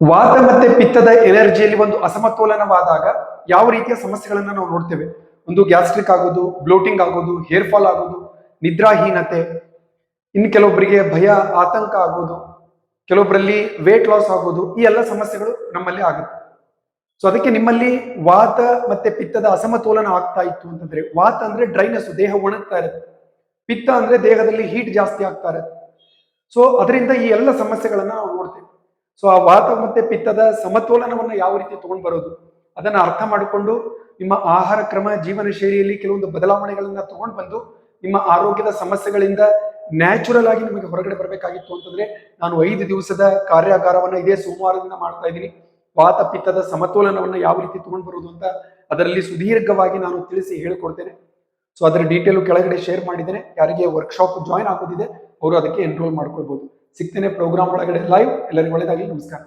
ವಾತ ಮತ್ತೆ ಪಿತ್ತದ ಎನರ್ಜಿಯಲ್ಲಿ ಒಂದು ಅಸಮತೋಲನವಾದಾಗ ಯಾವ ರೀತಿಯ ಸಮಸ್ಯೆಗಳನ್ನ ನಾವು ನೋಡ್ತೇವೆ? ಒಂದು ಗ್ಯಾಸ್ಟ್ರಿಕ್ ಆಗೋದು, ಬ್ಲೋಟಿಂಗ್ ಆಗೋದು, ಹೇರ್ ಫಾಲ್ ಆಗೋದು, ನಿದ್ರಾಹೀನತೆ, ಇನ್ನು ಕೆಲವೊಬ್ಬರಿಗೆ ಭಯ, ಆತಂಕ ಆಗೋದು ಕೆಲವೊಬ್ಬರಲ್ಲಿ ವೇಟ್ ಲಾಸ್ ಆಗೋದು, ಈ ಎಲ್ಲ ಸಮಸ್ಯೆಗಳು ನಮ್ಮಲ್ಲಿ ಆಗುತ್ತೆ. ಸೊ ಅದಕ್ಕೆ ನಿಮ್ಮಲ್ಲಿ ವಾತ ಮತ್ತೆ ಪಿತ್ತದ ಅಸಮತೋಲನ ಆಗ್ತಾ ಇತ್ತು ಅಂತಂದ್ರೆ, ವಾತ ಅಂದ್ರೆ ಡ್ರೈನೆಸ್ ದೇಹ ಒಣಗ್ತಾ ಇರುತ್ತೆ. ಪಿತ್ತ ಅಂದ್ರೆ ದೇಹದಲ್ಲಿ ಹೀಟ್ ಜಾಸ್ತಿ ಆಗ್ತಾ ಇರುತ್ತೆ. ಸೊ ಅದರಿಂದ ಈ ಎಲ್ಲ ಸಮಸ್ಯೆಗಳನ್ನ ನಾವು ನೋಡ್ತೇವೆ. ಸೊ ಆ ವಾತ ಮತ್ತೆ ಪಿತ್ತದ ಸಮತೋಲನವನ್ನು ಯಾವ ರೀತಿ ತಗೊಂಡ್ ಬರೋದು? ಅದನ್ನ ಅರ್ಥ ಮಾಡಿಕೊಂಡು ನಿಮ್ಮ ಆಹಾರ ಕ್ರಮ, ಜೀವನ ಶೈಲಿಯಲ್ಲಿ ಕೆಲವೊಂದು ಬದಲಾವಣೆಗಳನ್ನ ತಗೊಂಡು ಬಂದು ನಿಮ್ಮ ಆರೋಗ್ಯದ ಸಮಸ್ಯೆಗಳಿಂದ ನ್ಯಾಚುರಲ್ ಆಗಿ ನಿಮಗೆ ಹೊರಗಡೆ ಬರಬೇಕಾಗಿತ್ತು ಅಂತಂದ್ರೆ ನಾನು ಐದು ದಿವಸದ ಕಾರ್ಯಾಗಾರವನ್ನ ಇದೇ ಸೋಮವಾರದಿಂದ ಮಾಡ್ತಾ ಇದ್ದೀನಿ. ವಾತ ಪಿತ್ತದ ಸಮತೋಲನವನ್ನು ಯಾವ ರೀತಿ ತಗೊಂಡ್ ಬರೋದು ಅಂತ ಅದರಲ್ಲಿ ಸುದೀರ್ಘವಾಗಿ ನಾನು ತಿಳಿಸಿ ಹೇಳ್ಕೊಡ್ತೇನೆ. ಸೊ ಅದರ ಡೀಟೇಲು ಕೆಳಗಡೆ ಶೇರ್ ಮಾಡಿದ್ದೇನೆ. ಯಾರಿಗೆ ವರ್ಕ್ಶಾಪ್ ಜಾಯ್ನ್ ಆಗೋದಿದೆ, ಅವರು ಅದಕ್ಕೆ ಎನ್ರೋಲ್ ಮಾಡ್ಕೊಳ್ಬಹುದು ಸಿಗ್ತೇನೆ ಪ್ರೋಗ್ರಾಮ್ ಒಳಗಡೆ ಲೈವ್ ಎಲ್ಲರಿಗೂ ಒಳ್ಳೆಯದಾಗಲಿ ನಮಸ್ಕಾರ.